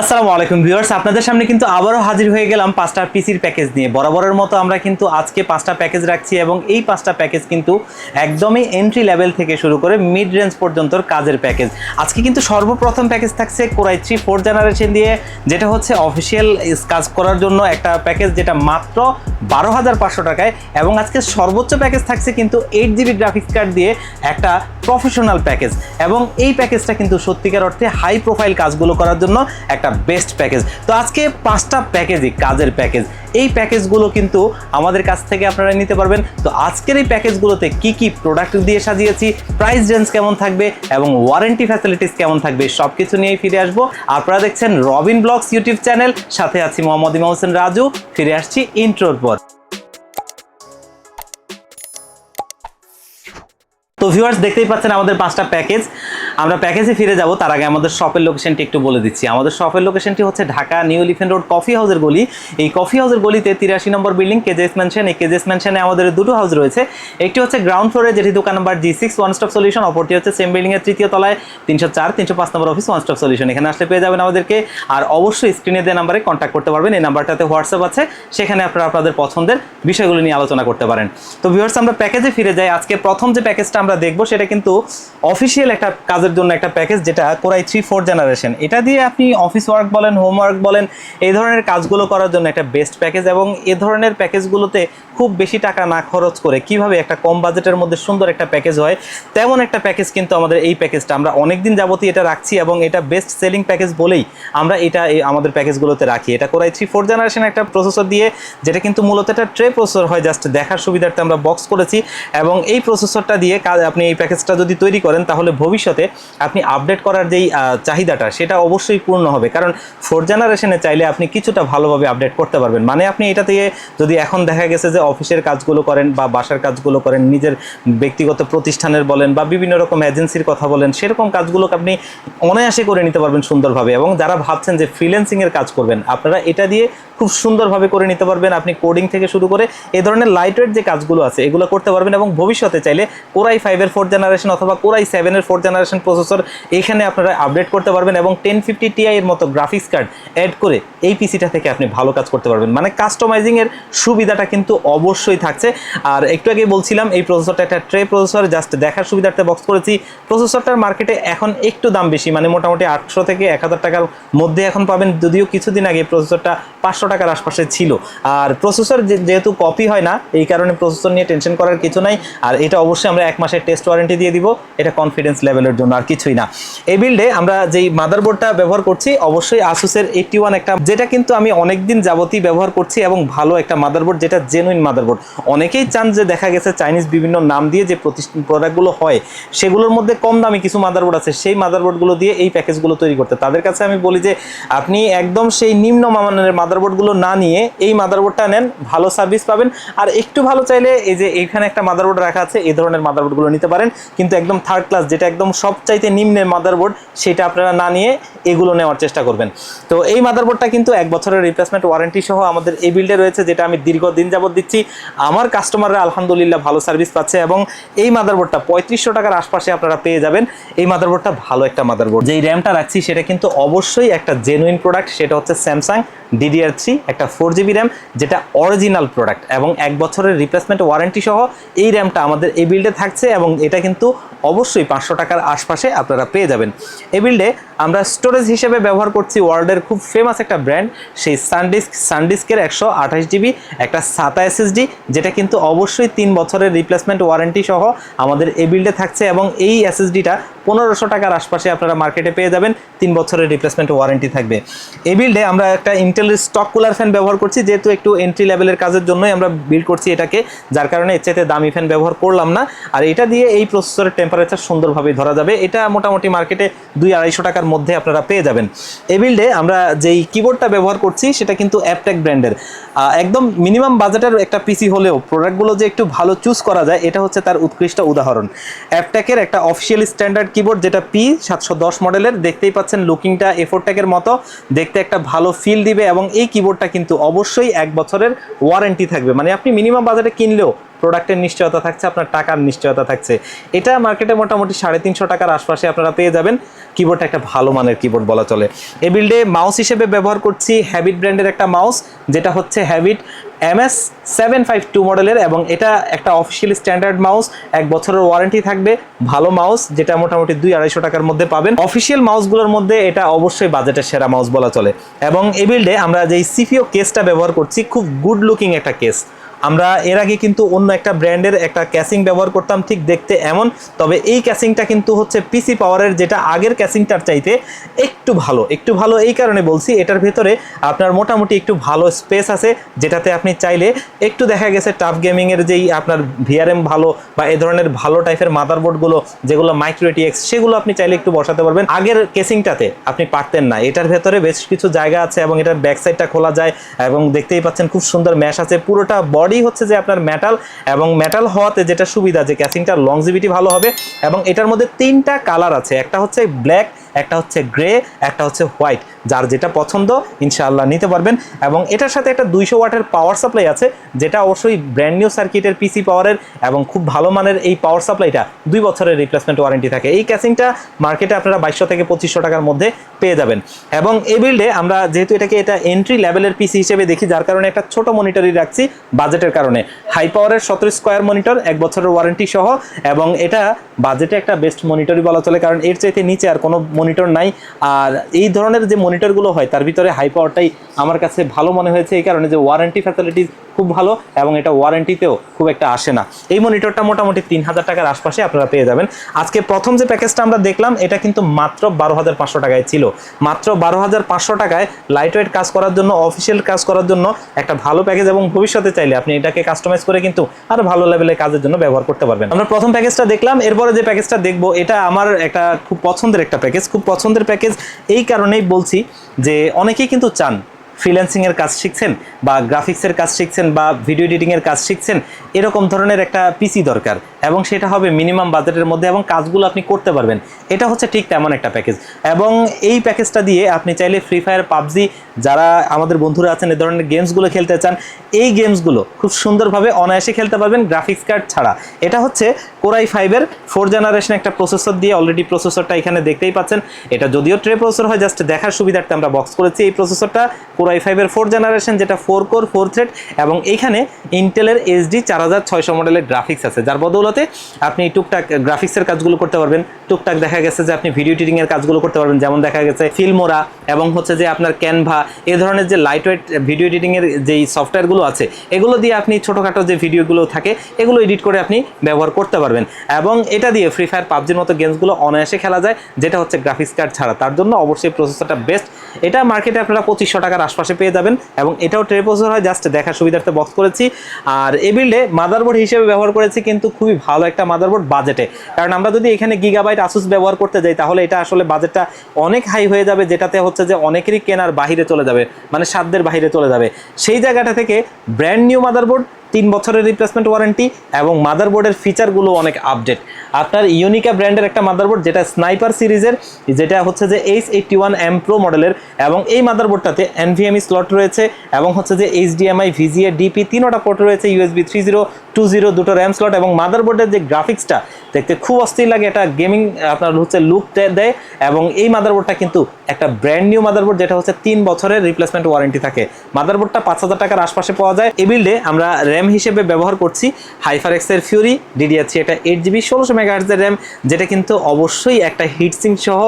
আসসালামু আলাইকুম ভিউয়ার্স, আপনাদের সামনে কিন্তু আবারও হাজির হয়ে গেলাম পাঁচটা পিসির প্যাকেজ নিয়ে। বরাবরের মতো আমরা কিন্তু আজকে পাঁচটা প্যাকেজ রাখছি এবং এই পাঁচটা প্যাকেজ কিন্তু একদমই এন্ট্রি লেভেল থেকে শুরু করে মিড রেঞ্জ পর্যন্ত কাজের প্যাকেজ। আজকে কিন্তু সর্বপ্রথম প্যাকেজ থাকছে কোরাই থ্রি ফোর জেনারেশন দিয়ে, যেটা হচ্ছে অফিসিয়াল কাজ করার জন্য একটা প্যাকেজ যেটা মাত্র বারো হাজার পাঁচশো টাকায় এবং আজকে সর্বোচ্চ প্যাকেজ থাকছে কিন্তু এইট জিবি গ্রাফিক্স কার্ড দিয়ে একটা প্রফেশনাল প্যাকেজ। এবং এই প্যাকেজটা কিন্তু সত্যিকার অর্থে হাই প্রোফাইল কাজগুলো করার জন্য একটা বেস্ট প্যাকেজ তো আজকে পাঁচটা প্যাকেজই কাজের প্যাকেজ এই প্যাকেজগুলো কিন্তু আমাদের কাছ থেকে আপনারা নিতে পারবেন। তো আজকের এই প্যাকেজগুলোতে কি কি প্রোডাক্ট দিয়ে সাজিয়েছি প্রাইস রেঞ্জ কেমন থাকবে এবং ওয়ারেন্টি ফ্যাসিলিটিস কেমন থাকবে সব কিছু নিয়েই ফিরে আসব। আপনারা দেখছেন রবিন ব্লগস ইউটিউব চ্যানেল। সাথে আছি মোহাম্মদ ইমাম হোসেন রাজু। ফিরে আসছি ইন্ট্রোর পর। তো ভিউয়ার্স দেখতেই পাচ্ছেন আমাদের পাঁচটা প্যাকেজ আমরা প্যাকেজে ফিরে যাব, তার আগে আমাদের শপের লোকেশনটি একটু বলে দিচ্ছি। আমাদের শপের লোকেশনটি হচ্ছে Dhaka new elephant road coffee হাউসের গলি। এই কফি হাউসের গলিতে তিরাশি নম্বর বিল্ডিং কেজেস ম্যানশন এই কেজেস ম্যানশনে আমাদের দুটো হাউস রয়েছে। একটি হচ্ছে গ্রাউন্ড ফ্লোরে যেটি দোকান number G six one stop solution অপরটি হচ্ছে সেম বিল্ডিংয়ের তৃতীয় তলায়, তিনশো চার, তিনশো পাঁচ নম্বর অফিস ওয়ান স্টপ সলিউশন এখানে আসলে পেয়ে যাবেন আমাদেরকে। আর অবশ্যই স্ক্রিনে দেওয়া নাম্বারে কন্ট্যাক্ট করতে পারবেন। এই নাম্বারটাতে হোয়াটসঅ্যাপ আছে। সেখানে আপনারা আপনাদের পছন্দের বিষয়গুলো নিয়ে আলোচনা করতে পারেন। তো ভিউয়ার্স আমরা প্যাকেজে ফিরে যাই। আজকে প্রথম যে প্যাকেজটা আমরা দেখব, সেটা কিন্তু অফিসিয়াল একটা কাজের জন্য একটা প্যাকেজ যেটা কোরাই থ্রি ফোর জেনারেশন এটা দিয়ে আপনি অফিস ওয়ার্ক বলেন হোমওয়ার্ক বলেন, এই ধরনের কাজগুলো করার জন্য একটা বেস্ট প্যাকেজ এবং এ ধরনের প্যাকেজগুলোতে খুব বেশি টাকা না খরচ করে কীভাবে একটা কম বাজেটের মধ্যে সুন্দর একটা প্যাকেজ হয়, তেমন একটা প্যাকেজ কিন্তু আমাদের এই প্যাকেজটা আমরা অনেক দিন যাবতীয় এটা রাখছি এবং এটা বেস্ট সেলিং প্যাকেজ বলেই আমরা এটা আমাদের প্যাকেজগুলোতে রাখি। এটা core i three four generation একটা প্রসেসর দিয়ে, যেটা কিন্তু মূলত একটা ট্রে প্রসেসর হয় জাস্ট দেখার সুবিধার্থে আমরা বক্স করেছি এবং এই প্রসেসরটা দিয়ে কাজ আপনি এই প্যাকেজটা যদি তৈরি করেন, তাহলে ভবিষ্যতে আপনি আপডেট করার যেই চাহিদাটা, সেটা অবশ্যই পূর্ণ হবে। কারণ ফোর জেনারেশনে চাইলে আপনি কিছুটা ভালোভাবে আপডেট করতে পারবেন। মানে আপনি এটা দিয়ে যদি এখন দেখা গেছে যে অফিসের কাজগুলো করেন বা বাসার কাজগুলো করেন, নিজের ব্যক্তিগত প্রতিষ্ঠানের বলেন বা বিভিন্ন রকম এজেন্সির কথা বলেন, সেরকম কাজগুলোকে আপনি অনায়াসে করে নিতে পারবেন সুন্দরভাবে। এবং যারা ভাবছেন যে ফ্রিল্যান্সিংয়ের কাজ করবেন, আপনারা এটা দিয়ে খুব সুন্দরভাবে করে নিতে পারবেন। আপনি কোডিং থেকে শুরু করে এই ধরনের লাইট ওয়েট যে কাজগুলো আছে, এগুলো করতে পারবেন এবং ভবিষ্যতে চাইলে কোরাই ফাইভের ফোর্থ জেনারেশন অথবা কোরাই সেভেনের ফোর্থ জেনারেশন প্রসেসর এখানে আপনারা আপডেট করতে পারবেন এবং টেন ফিফটি টিআই এর মতো গ্রাফিক্স কার্ড অ্যাড করে এই পিসিটা থেকে আপনি ভালো কাজ করতে পারবেন। মানে কাস্টমাইজিং এর সুবিধাটা কিন্তু অবশ্যই থাকছে। আর একটু আগে বলছিলাম, এই প্রসেসরটা একটা ট্রে প্রসেসর জাস্ট দেখার সুবিধার্থে বক্স করেছি। প্রসেসরটার মার্কেটে এখন একটু দাম বেশি মানে মোটামুটি আটশো থেকে এক হাজার টাকার মধ্যে এখন পাবেন। যদিও কিছুদিন আগে প্রসেসরটা পাঁচশো টাকার আশপাশে ছিল। আর প্রসেসর যেহেতু কপি হয় না, এই কারণে প্রসেসর নিয়ে টেনশন করার কিছু নাই। আর এটা অবশ্যই আমরা এক মাসের টেস্ট ওয়ারেন্টি দিয়ে দিব, এটা কনফিডেন্স লেভেলের জন্য আর কিছুই না। এই বিল্ডে আমরা যেই মাদারবোর্ডটা ব্যবহার করছি, অবশ্যই আসুসের এইটটি ওয়ান একটা, যেটা কিন্তু আমি অনেকদিন যাবতই ব্যবহার করছি এবং ভালো একটা মাদারবোর্ড যেটা জেনুইন মাদারবোর্ড অনেকেই চান যে দেখা গেছে চাইনিজ বিভিন্ন নাম দিয়ে যে প্রোডাক্টগুলো হয়, সেগুলোর মধ্যে কম দামি কিছু মাদারবোর্ড আছে, সেই মাদারবোর্ডগুলো দিয়ে এই প্যাকেজগুলো তৈরি করতে। তাদের কাছে আমি বলি যে, আপনি একদম সেই নিম্ন মানের মাদারবোর্ডগুলো না নিয়ে এই মাদারবোর্ডটা নেন, ভালো সার্ভিস পাবেন। আর একটু ভালো চাইলে এই যে এখানে একটা মাদারবোর্ড রাখা আছে, এই ধরনের মাদারবোর্ডগুলো নিতে পারেন। কিন্তু একদম থার্ড ক্লাস যেটা একদম সবচাইতে নিম্নের মাদারবোর্ড, সেটা আপনারা না নিয়ে এগুলো নেওয়ার চেষ্টা করবেন। তো এই মাদারবোর্ডটা কিন্তু এক বছরের রিপ্লেসমেন্ট ওয়ারেন্টি সহ আমাদের এই বিল্ডে রয়েছে, যেটা আমি দীর্ঘদিন যাবত দিচ্ছি। আমার কাস্টমাররা আলহামদুলিল্লাহ ভালো সার্ভিস পাচ্ছে এবং এই মাদারবোর্ডটা পঁয়ত্রিশশো টাকার আশপাশে আপনারা পেয়ে যাবেন। এই মাদারবোর্ডটা ভালো একটা মাদারবোর্ড। যেই র্যামটা রাখছি, সেটা কিন্তু অবশ্যই একটা জেনুইন প্রোডাক্ট সেটা হচ্ছে স্যামসাং ডিডিআর থ্রি একটা ফোর জিবি র্যাম যেটা অরিজিনাল প্রোডাক্ট এবং এক বছরের রিপ্লেসমেন্ট ওয়ারেন্টি সহ এই র্যামটা আমাদের এই বিল্ডে থাকছে এবং এটা কিন্তু অবশ্যই পাঁচশো টাকার আশপাশে আপনারা পেয়ে যাবেন। এই বিল্ডে আমরা স্টোরেজ হিসেবে ব্যবহার করছি ওয়ার্ল্ডের খুব ফেমাস একটা ব্র্যান্ড সেই সানডিস্ক সানডিস্কের একশো আঠাশ জিবি একটা সাতা এসএসডি যেটা কিন্তু অবশ্যই তিন বছরের রিপ্লেসমেন্ট ওয়ারেন্টি সহ আমাদের এই বিল্ডে থাকছে এবং এই এসএসডিটা পনেরোশো টাকার আশপাশে আপনারা মার্কেটে পেয়ে যাবেন, তিন বছরের রিপ্লেসমেন্ট ওয়ারেন্টি থাকবে। এই বিল্ডে আমরা একটা ইন্টেলের স্টক কুলার ফ্যান ব্যবহার করছি, যেহেতু একটু এন্ট্রি লেভেলের কাজের জন্যই আমরা বিল্ড করছি এটাকে, যার কারণে এর চাইতে দামি ফ্যান ব্যবহার করলাম না। আর এটা দিয়ে এই প্রসেসরের টেম্পারেচার সুন্দরভাবে ধরা যাবে। এটা মোটামুটি মার্কেটে দুই আড়াইশো টাকার মধ্যে আপনারা পেয়ে যাবেন। এই বিল্ডে আমরা যেই কিবোর্ডটা ব্যবহার করছি, সেটা কিন্তু অ্যাপটেক ব্র্যান্ডের একদম মিনিমাম বাজেটের একটা পিসি হলেও প্রোডাক্টগুলো যে একটু ভালো চুজ করা যায়, এটা হচ্ছে তার উৎকৃষ্ট উদাহরণ। অ্যাপটেকের একটা অফিসিয়াল স্ট্যান্ডার্ড কিবোর্ড যেটা পি সাতশো দশ মডেলের দেখতেই পাচ্ছেন লুকিংটা এফোরটেকের মতো। দেখতে একটা ভালো ফিল দিবে এবং এই কিবোর্ডটা কিন্তু অবশ্যই এক বছরের ওয়ারেন্টি থাকবে। মানে আপনি মিনিমাম বাজারে কিনলেও প্রোডাক্টের নিশ্চয়তা থাকছে, আপনার টাকার নিশ্চয়তা থাকছে। এটা মার্কেটে মোটামুটি সাড়ে তিনশো টাকার আশপাশে আপনারা পেয়ে যাবেন। কিবোর্ডটা একটা ভালো মানের কিবোর্ড বলা চলে। এ বিল্ডে মাউস হিসেবে ব্যবহার করছি হ্যাবিট ব্র্যান্ডের একটা মাউস যেটা হচ্ছে Havit M S seven five two মডেলের এবং এটা একটা অফিসিয়াল স্ট্যান্ডার্ড মাউস এক বছরের ওয়ারেন্টি থাকবে, ভালো মাউস যেটা মোটামুটি দুই আড়াইশো টাকার মধ্যে পাবেন। অফিসিয়াল মাউসগুলোর মধ্যে এটা অবশ্যই বাজেটের সেরা মাউস বলা চলে। এবং এই বিল্ডে আমরা যেই সিপিও কেসটা ব্যবহার করছি, খুব গুড লুকিং একটা কেস আমরা এর আগে কিন্তু অন্য একটা ব্র্যান্ডের একটা ক্যাসিং ব্যবহার করতাম ঠিক দেখতে এমন, তবে এই ক্যাসিংটা কিন্তু হচ্ছে পিসি পাওয়ারের যেটা আগের ক্যাসিংটার চাইতে একটু ভালো। একটু ভালো এই কারণে বলছি, এটার ভেতরে আপনার মোটামুটি একটু ভালো স্পেস আছে, যেটাতে আপনি চাইলে একটু দেখা গেছে টাফ গেমিংয়ের যেই আপনার ভিআরএম ভালো বা এ ধরনের ভালো টাইপের মাদারবোর্ডগুলো যেগুলো মাইক্রোটিএক্স সেগুলো আপনি চাইলে একটু বসাতে পারবেন। আগের কেসিংটাতে আপনি পারতেন না। এটার ভেতরে বেশ কিছু জায়গা আছে এবং এটার ব্যাক সাইডটা খোলা যায় এবং দেখতেই পাচ্ছেন খুব সুন্দর ম্যাশ আছে। পুরোটা বডি হচ্ছে যে আপনার মেটাল এবং মেটাল হওয়াতে যেটা সুবিধা যে ক্যাসিংটার লংজিভিটি ভালো হবে এবং এটার মধ্যে তিনটা কালার আছে। একটা হচ্ছে ব্ল্যাক একটা হচ্ছে গ্রে একটা হচ্ছে হোয়াইট যার যেটা পছন্দ, ইনশাআল্লাহ নিতে পারবেন। এবং এটার সাথে একটা দুইশো ওয়াটের পাওয়ার সাপ্লাই আছে, যেটা অবশ্যই ব্র্যান্ড নিউ সার্কিটের পিসি পাওয়ারের এবং খুব ভালো মানের এই পাওয়ার সাপ্লাইটা দুই বছরের রিপ্লেসমেন্ট ওয়ারেন্টি থাকে। এই ক্যাসিংটা মার্কেটে আপনারা বাইশশো থেকে পঁচিশশো টাকার মধ্যে পেয়ে যাবেন। এবং এই বিল্ডে আমরা যেহেতু এটাকে এটা এন্ট্রি লেভেলের পিসি হিসেবে দেখি, যার কারণে একটা ছোট মনিটরই রাখছি বাজেটের কারণে। হাই পাওয়ারের সতেরো স্কোয়ার মনিটর এক বছরের ওয়ারেন্টি সহ, এবং এটা বাজেটে একটা বেস্ট মনিটরই বলা চলে, কারণ এর চাইতে নিচে আর কোনো মনিটর নাই। আর এই ধরনের যে মনিটরগুলো হয়, তার ভিতরে হাই পাওয়ারটাই আমার কাছে ভালো মনে হয়েছে এই কারণে যে ওয়ারেন্টি ফ্যাসিলিটিস খুব ভালো এবং এটা ওয়ারেন্টিতেও খুব একটা আসে না। এই মনিটরটা মোটামুটি তিন হাজার টাকার আশপাশে আপনারা পেয়ে যাবেন। আজকে প্রথম যে প্যাকেজটা আমরা দেখলাম, এটা কিন্তু মাত্র বারো হাজার পাঁচশো টাকায় ছিল। মাত্র বারো হাজার পাঁচশো টাকায় লাইট ওয়েট কাজ করার জন্য অফিসিয়াল কাজ করার জন্য একটা ভালো প্যাকেজ এবং ভবিষ্যতে চাইলে আপনি এটাকে কাস্টমাইজ করে কিন্তু আরও ভালো লেভেলের কাজের জন্য ব্যবহার করতে পারবেন। আমরা প্রথম প্যাকেজটা দেখলাম, এরপরে যে প্যাকেজটা দেখব, এটা আমার একটা খুব পছন্দের একটা প্যাকেজ খুব পছন্দের প্যাকেজ এই কারণেই বলছি যে অনেকেই কিন্তু চান। ফ্রিল্যান্সিংয়ের কাজ শিখছেন বা গ্রাফিক্সের কাজ শিখছেন বা ভিডিও এডিটিংয়ের কাজ শিখছেন, এরকম ধরনের একটা পিসি দরকার এবং সেটা হবে মিনিমাম বাজেটের মধ্যে এবং কাজগুলো আপনি করতে পারবেন। এটা হচ্ছে ঠিক তেমন একটা প্যাকেজ এবং এই প্যাকেজটা দিয়ে আপনি চাইলে ফ্রি ফায়ার পাবজি যারা আমাদের বন্ধুরা আছেন, এ ধরনের গেমসগুলো খেলতে চান, এই গেমসগুলো খুব সুন্দরভাবে অনায়াসে খেলতে পারবেন গ্রাফিক্স কার্ড ছাড়া। এটা হচ্ছে কোরাই ফাইভের ফোর জেনারেশন একটা প্রসেসর দিয়ে অলরেডি প্রসেসরটা এখানে দেখতেই পাচ্ছেন। এটা যদিও ট্রে প্রসেসর হয় জাস্ট দেখার সুবিধার্থে আমরা বক্স করেছি। এই প্রসেসরটা কোরাই ফাইভের ফোর জেনারেশন যেটা ফোর কোর ফোর থ্রেড এবং এইখানে ইন্টেলের এইচডি চার হাজার ছয়শো মডেলের গ্রাফিক্স আছে। যার বদৌলতে আপনি টুকটাক গ্রাফিক্সের কাজগুলো করতে পারবেন। টুকটাক দেখা গেছে যে আপনি ভিডিও এডিটিং এর কাজগুলো করতে পারবেন। যেমন দেখা গেছে ফিল্মোরা এবং হচ্ছে যে আপনার ক্যানভা এই ধরনের যে লাইট ওয়েট ভিডিও এডিটিং এর যেই সফটওয়্যারগুলো আছে, এগুলো দিয়ে আপনি ছোটোখাটো যে ভিডিওগুলো থাকে, এগুলো এডিট করে আপনি ব্যবহার করতে পারবেন। এবং এটা দিয়ে ফ্রি ফায়ার পাবজির মতো গেমসগুলো অনায়াসে খেলা যায়, যেটা হচ্ছে গ্রাফিক্স কার্ড ছাড়া। তার জন্য অবশ্যই প্রসেসরটা বেস্ট এটা মার্কেটে আপনারা পঁচিশশো টাকার আশপাশে পেয়ে যাবেন এবং এটাও ট্রেপোজোর হয়, জাস্ট দেখার সুবিধার্থে বক্স করেছি। আর এ বিল্ডে মাদারবোর্ড হিসেবে ব্যবহার করেছি কিন্তু খুবই ভালো একটা মাদারবোর্ড বাজেটে কারণ আমরা যদি এখানে গিগাবাইট আসুস ব্যবহার করতে যাই, তাহলে এটা আসলে বাজেটটা অনেক হাই হয়ে যাবে, যেটাতে হচ্ছে যে অনেকেরই কেনার বাহিরে চলে যাবে মানে সাধ্যের বাহিরে চলে যাবে। সেই জায়গাটা থেকে ব্র্যান্ড নিউ মাদারবোর্ড তিন বছরের রিপ্লেসমেন্ট ওয়ারেন্টি এবং মাদারবোর্ডের ফিচারগুলো অনেক আপডেট আপনার ইউনিকা ব্র্যান্ডের একটা মাদারবোর্ড যেটা স্নাইপার সিরিজের, যেটা হচ্ছে যে H eighty one M pro মডেলের এবং এই মাদারবোর্ডটাতে এনভিএমই স্লট রয়েছে এবং হচ্ছে যে এইচডিএমআই ভিজিএ ডিপি তিনোটা পোর্ট রয়েছে USB three zero two zero দুটো র্যাম স্লট এবং মাদারবোর্ডের যে গ্রাফিক্সটা দেখতে খুব অস্থির লাগে। এটা গেমিং আপনার হচ্ছে লুক দেয় এবং এই মাদারবোর্ডটা কিন্তু একটা ব্র্যান্ড নিউ মাদারবোর্ড যেটা হচ্ছে তিন বছরের রিপ্লেসমেন্ট ওয়ারেন্টি থাকে। মাদারবোর্ডটা পাঁচ হাজার টাকার আশপাশে পাওয়া যায়। এই বিল্ডে আমরা র্যাম হিসেবে ব্যবহার করছি হাইফার এক্সের ফিউরি ডিডিআরসি এটা এইট জিবি ষোলোশো মেগাহার্জের র্যাম যেটা কিন্তু অবশ্যই একটা হিটসিং সহ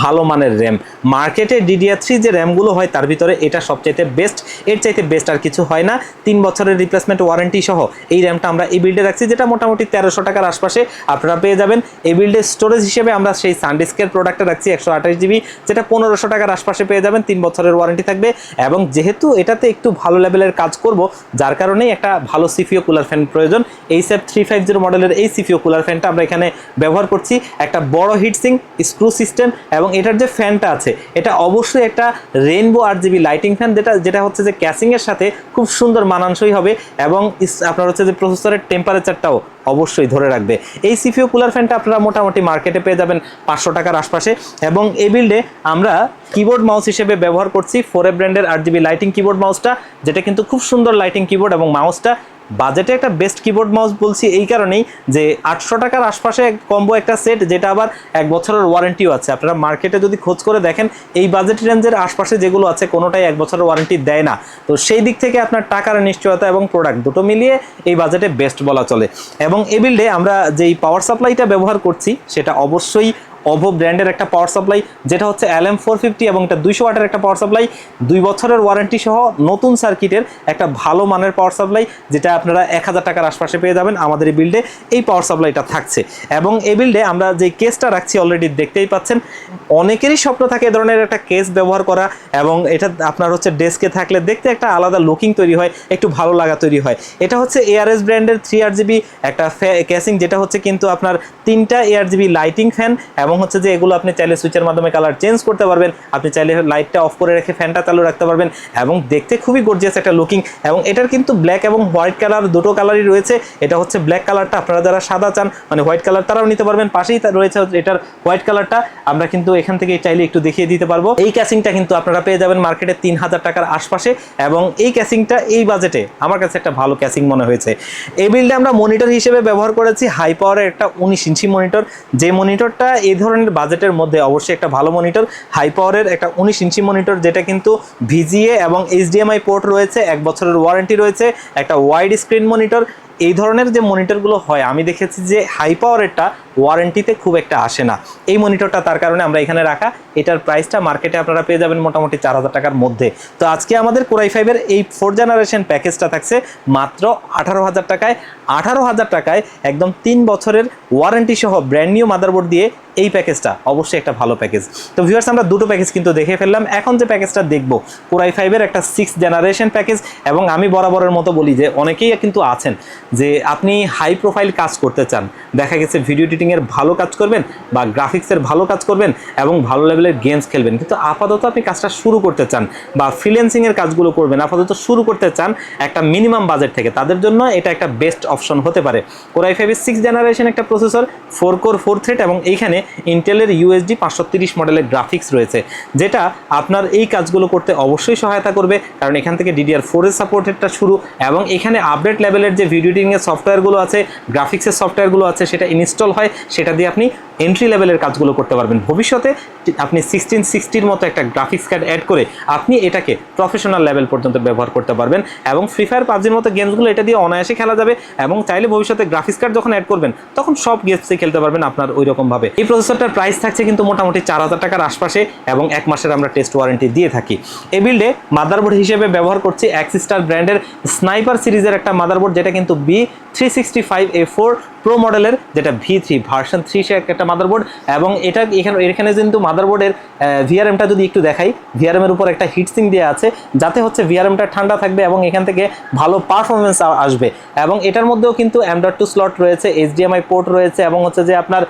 ভালো মানের র্যাম মার্কেটে ডিডিআর থ্রি যে র্যামগুলো হয়, তার ভিতরে এটা সবচাইতে বেস্ট এর চাইতে বেস্ট আর কিছু হয় না। তিন বছরের রিপ্লেসমেন্ট ওয়ারেন্টি সহ এই র্যামটা আমরা এই বিল্ডে রাখছি, যেটা মোটামুটি তেরোশো টাকার আশপাশে আপনারা পেয়ে যাবেন। এই বিল্ডের স্টোরেজ হিসেবে আমরা সেই সানডিস্কের প্রোডাক্টটা রাখছি, একশো আঠাশ জিবি যেটা পনেরোশো টাকার আশপাশে পেয়ে যাবেন, তিন বছরের ওয়ারেন্টি থাকবে। এবং যেহেতু এটাতে একটু ভালো লেভেলের কাজ করব, যার কারণেই একটা ভালো সিপিও কুলার ফ্যান প্রয়োজন। এই সেফ থ্রি ফাইভ জিরো মডেলের এই সিপিও কুলার ফ্যানটা আমরা এখানে ব্যবহার করছি। একটা বড় হিটসিং স্ক্রু সিস্টেম এবং এটার যে ফ্যানটা আছে, এটা অবশ্যই একটা rainbow R GB lighting fan যেটা যেটা হচ্ছে যে ক্যাসিংয়ের সাথে খুব সুন্দর মানানসই হবে। এবং আপনার হচ্ছে যে প্রসেসরের টেম্পারেচারটাও অবশ্যই ধরে রাখবে। এই সিপিও কুলার ফ্যানটা আপনারা মোটামুটি মার্কেটে পেয়ে যাবেন পাঁচশো টাকার আশপাশে এবং এই বিল্ডে আমরা কিবোর্ড মাউস হিসেবে ব্যবহার করছি ফোরে ব্র্যান্ডের আর জিবি লাইটিং কিবোর্ড মাউসটা যেটা কিন্তু খুব সুন্দর লাইটিং কিবোর্ড এবং মাউসটা বাজেটে একটা বেস্ট কিবোর্ড মাউস বলছি এই কারণেই যে আটশো টাকার আশপাশে কম্বো একটা সেট যেটা আবার এক বছরের ওয়ারেন্টিও আছে। আপনারা মার্কেটে যদি খোঁজ করে দেখেন, এই বাজেট রেঞ্জের আশপাশে যেগুলো আছে কোনোটাই এক বছরের ওয়ারেন্টি দেয় না। তো সেই দিক থেকে আপনার টাকার নিশ্চয়তা এবং প্রোডাক্ট দুটো মিলিয়ে এই বাজেটে বেস্ট বলা চলে। এবং এ বিল্ডে আমরা যেই পাওয়ার সাপ্লাইটা ব্যবহার করছি, সেটা অবশ্যই অভো ব্র্যান্ডের একটা পাওয়ার সাপ্লাই যেটা হচ্ছে এলএম ফোর ফিফটি এবং এটা দুইশো ওয়াটের একটা পাওয়ার সাপ্লাই দুই বছরের ওয়ারেন্টি সহ নতুন সার্কিটের একটা ভালো মানের পাওয়ার সাপ্লাই যেটা আপনারা এক হাজার টাকার আশপাশে পেয়ে যাবেন আমাদের এই বিল্ডে এই পাওয়ার সাপ্লাইটা থাকছে। এবং এই বিল্ডে আমরা যে কেসটা রাখছি অলরেডি দেখতেই পাচ্ছেন, অনেকেরই স্বপ্ন থাকে এ ধরনের একটা কেস ব্যবহার করা এবং এটা আপনার হচ্ছে ডেস্কে থাকলে দেখতে একটা আলাদা লুকিং তৈরি হয়, একটু ভালো লাগা তৈরি হয়। এটা হচ্ছে এআরএস ব্র্যান্ডের থ্রি আর জিবি একটা ক্যাসিং যেটা হচ্ছে কিন্তু আপনার তিনটা এআর জিবি লাইটিং ফ্যান এবং হচ্ছে যে এগুলো আপনি চাইলে সুইচের মাধ্যমে কালার চেঞ্জ করতে পারবেন। আপনি চাইলে লাইটটা অফ করে রেখে ফ্যানটা চালু রাখতে পারবেন এবং দেখতে খুবই গর্জিয়াস একটা লুকিং এবং এটার কিন্তু ব্ল্যাক এবং হোয়াইট কালার দুটো কালারই রয়েছে। এটা হচ্ছে ব্ল্যাক কালারটা আপনারা যারা সাদা চান মানে হোয়াইট কালার তারাও নিতে পারবেন। পাশেই রয়েছে এটার হোয়াইট কালারটা আমরা কিন্তু এখান থেকে চাইলে একটু দেখিয়ে দিতে পারব। এই ক্যাসিংটা কিন্তু আপনারা পেয়ে যাবেন মার্কেটে তিন হাজার টাকার আশপাশে এবং এই ক্যাসিংটা এই বাজেটে আমার কাছে একটা ভালো ক্যাসিং মনে হয়েছে। এই বিলটা আমরা মনিটর হিসেবে ব্যবহার করেছি। হাই পাওয়ারের একটা উনিশ ইঞ্চি মনিটর যে মনিটরটা এই ধরনের বাজেটের মধ্যে অবশ্যই একটা ভালো মনিটর হাই পাওয়ারের একটা উনিশ ইঞ্চি মনিটর, যেটা কিন্তু ভিজিএ এবং এইচডিএমআই পোর্ট রয়েছে, এক বছরের ওয়ারেন্টি রয়েছে, একটা ওয়াইড স্ক্রিন মনিটর। এই ধরনের যে মনিটরগুলো হয়, আমি দেখেছি যে হাই পাওয়ারেরটা ওয়ারেন্টিতে খুব একটা আসে না। এই মনিটরটা তার কারণে আমরা এখানে রাখা। এটার প্রাইসটা মার্কেটে আপনারা পেয়ে যাবেন মোটামুটি চার হাজার টাকার মধ্যে। তো আজকে আমাদের কোরাই ফাইভের এই ফোর জেনারেশন প্যাকেজটা থাকছে মাত্র আঠারো হাজার টাকায়। আঠারো হাজার টাকায় একদম তিন বছরের ওয়ারেন্টি সহ ব্র্যান্ড নিউ মাদারবোর্ড দিয়ে এই প্যাকেজটা অবশ্যই একটা ভালো প্যাকেজ তো ভিউয়ার্স আমরা দুটো প্যাকেজ কিন্তু দেখে ফেললাম। এখন যে প্যাকেজটা দেখব কোরাই ফাইভের একটা সিক্স জেনারেশন প্যাকেজ এবং আমি বরাবরের মতো বলি যে অনেকেই কিন্তু আছেন যে আপনি হাই প্রোফাইল কাজ করতে চান। দেখা গেছে ভিডিও এডিটিংয়ের ভালো কাজ করবেন বা গ্রাফিক্সের ভালো কাজ করবেন এবং ভালো লেভেলের গেমস খেলবেন। কিন্তু আপাতত আপনি কাজটা শুরু করতে চান বা ফ্রিল্যান্সিংয়ের কাজগুলো করবেন, আপাতত শুরু করতে চান একটা মিনিমাম বাজেট থেকে। তাদের জন্য এটা একটা বেস্ট অপশন হতে পারে। কোরাই ফাইভের সিক্স জেনারেশন একটা processor four core four thread এবং এইখানে ইন্টেলের ইউএসডি পাঁচশো তিরিশ মডেলের গ্রাফিক্স রয়েছে, যেটা আপনার এই কাজগুলো করতে অবশ্যই সহায়তা করবে। কারণ এখান থেকে ডিডিআর ফোরের সাপোর্টেডটা শুরু এবং এখানে আপডেট লেভেলের যে ভিডিও এডিটিংয়ের সফটওয়্যারগুলো আছে গ্রাফিক্সের সফটওয়্যারগুলো আছে, সেটা ইনস্টল হয়। সেটা দিয়ে আপনি এন্ট্রি লেভেলের কাজগুলো করতে পারবেন। ভবিষ্যতে আপনি সিক্সটিন সিক্সটির মতো একটা গ্রাফিক্স কার্ড অ্যাড করে আপনি এটাকে প্রফেশনাল লেভেল পর্যন্ত ব্যবহার করতে পারবেন এবং ফ্রি ফায়ার পাবজির মতো গেমসগুলো এটা দিয়ে অনায়াসে খেলা যাবে এবং চাইলে ভবিষ্যতে গ্রাফিক্স কার্ড যখন অ্যাড করবেন, তখন সব গেমসে খেলতে পারবেন আপনার ওই রকমভাবে এই প্রসেসরটার প্রাইস থাকছে কিন্তু মোটামুটি চার হাজার টাকার আশপাশে এবং এক মাসের আমরা টেস্ট ওয়ারেন্টি দিয়ে থাকি। এই বিল্ডে মাদারবোর্ড হিসেবে ব্যবহার করছি অ্যাক্সিস্টার ব্র্যান্ডের স্নাইপার সিরিজের একটা মাদারবোর্ড যেটা কিন্তু B three sixty five A four pro মডেলের যেটা ভি থ্রি ভার্সন থ্রি সে একটা মাদারবোর্ড এবং এটা এখানে এখানে কিন্তু মাদারবোর্ডের ভিআরএমটা যদি একটু দেখাই ভিআরএম এর উপর একটা হিটসিং দেওয়া আছে, যাতে হচ্ছে ভিআরএমটা ঠান্ডা থাকবে এবং এখান থেকে ভালো পারফরমেন্স আসবে। এবং এটার মধ্যেও কিন্তু অ্যান্ড্রয়েড টু স্লট রয়েছে এইচডিএমআই পোর্ট রয়েছে এবং হচ্ছে যে আপনার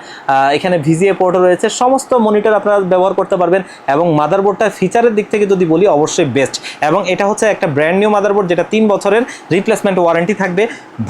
এখানে ভিজিএ পোর্ট রয়েছে, সমস্ত মনিটর আপনারা ব্যবহার করতে পারবেন এবং মাদারবোর্ডটা ফিচারের দিক থেকে যদি বলি, অবশ্যই বেস্ট এবং এটা হচ্ছে একটা ব্র্যান্ড নিউ মাদারবোর্ড যেটা তিন বছরের রিপ্লেসমেন্ট ওয়ারেন্টি থাকবে।